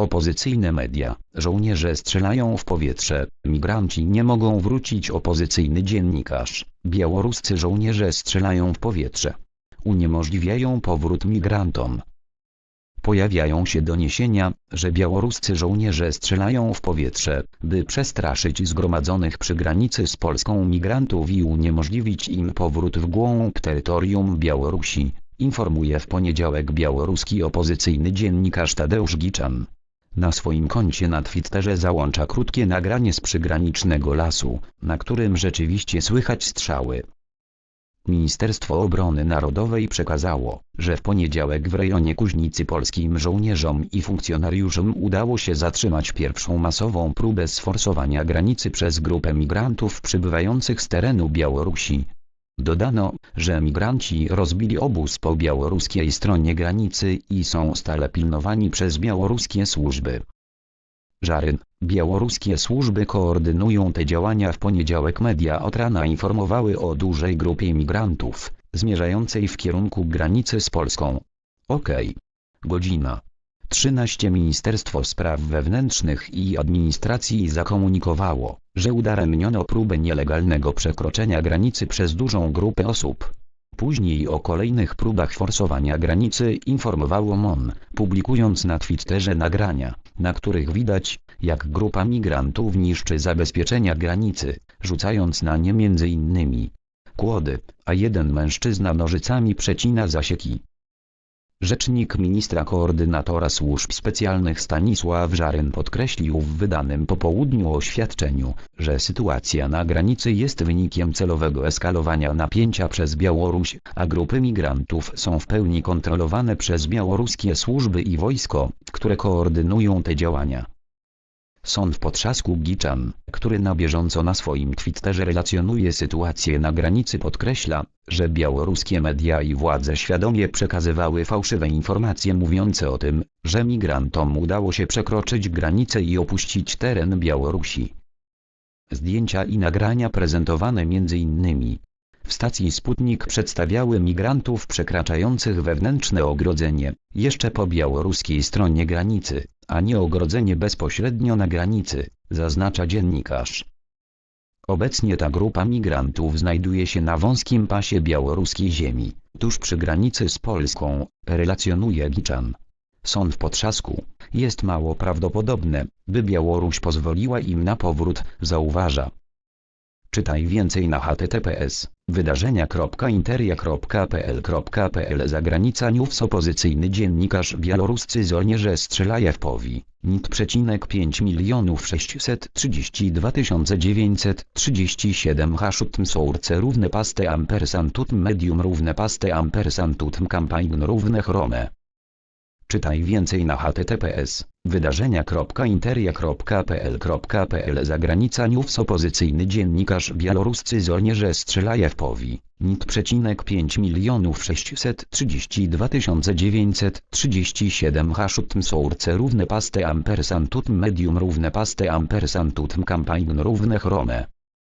Opozycyjne media, żołnierze strzelają w powietrze, migranci nie mogą wrócić opozycyjny dziennikarz, białoruscy żołnierze strzelają w powietrze. Uniemożliwiają powrót migrantom. Pojawiają się doniesienia, że białoruscy żołnierze strzelają w powietrze, by przestraszyć zgromadzonych przy granicy z Polską migrantów i uniemożliwić im powrót w głąb terytorium Białorusi, informuje w poniedziałek białoruski opozycyjny dziennikarz Tadeusz Giczan. Na swoim koncie na Twitterze załącza krótkie nagranie z przygranicznego lasu, na którym rzeczywiście słychać strzały. Ministerstwo Obrony Narodowej przekazało, że w poniedziałek w rejonie Kuźnicy polskim żołnierzom i funkcjonariuszom udało się zatrzymać pierwszą masową próbę sforsowania granicy przez grupę migrantów przybywających z terenu Białorusi. Dodano, że migranci rozbili obóz po białoruskiej stronie granicy i są stale pilnowani przez białoruskie służby. Żaryn, białoruskie służby koordynują te działania w poniedziałek media od rana informowały o dużej grupie migrantów, zmierzającej w kierunku granicy z Polską. Okej. Godzina. 13 Ministerstwo Spraw Wewnętrznych i Administracji zakomunikowało, że udaremniono próbę nielegalnego przekroczenia granicy przez dużą grupę osób. Później o kolejnych próbach forsowania granicy informowało MON, publikując na Twitterze nagrania, na których widać, jak grupa migrantów niszczy zabezpieczenia granicy, rzucając na nie innymi kłody, a jeden mężczyzna nożycami przecina zasieki. Rzecznik ministra koordynatora służb specjalnych Stanisław Żaryn podkreślił w wydanym po południu oświadczeniu, że sytuacja na granicy jest wynikiem celowego eskalowania napięcia przez Białoruś, a grupy migrantów są w pełni kontrolowane przez białoruskie służby i wojsko, które koordynują te działania. Sąd Potrzasku Giczan, który na bieżąco na swoim Twitterze relacjonuje sytuację na granicy podkreśla, że białoruskie media i władze świadomie przekazywały fałszywe informacje mówiące o tym, że migrantom udało się przekroczyć granicę i opuścić teren Białorusi. Zdjęcia i nagrania prezentowane m.in. w stacji Sputnik przedstawiały migrantów przekraczających wewnętrzne ogrodzenie, jeszcze po białoruskiej stronie granicy, a nie ogrodzenie bezpośrednio na granicy, zaznacza dziennikarz. Obecnie ta grupa migrantów znajduje się na wąskim pasie białoruskiej ziemi, tuż przy granicy z Polską, relacjonuje Giczan. Sąd w Potrzasku, jest mało prawdopodobne, by Białoruś pozwoliła im na powrót, zauważa. Czytaj więcej na https wydarzenia.interia.pl.pl Zagranica News opozycyjny dziennikarz białoruscy żołnierze strzelaje w powi. NIT przecinek 5 milionów 632 937 haszutm source równe paste ampersand tutm medium równe paste ampersand tutm campaign równe chrome. Czytaj więcej na https wydarzenia.interia.pl.pl Zagranica News opozycyjny dziennikarz białoruscy żołnierze strzelaje w powi. NIT przecinek 5 milionów 632 937 haszutm source równe paste ampersand tutm medium równe paste ampersand tutm campaign. Równe chrome.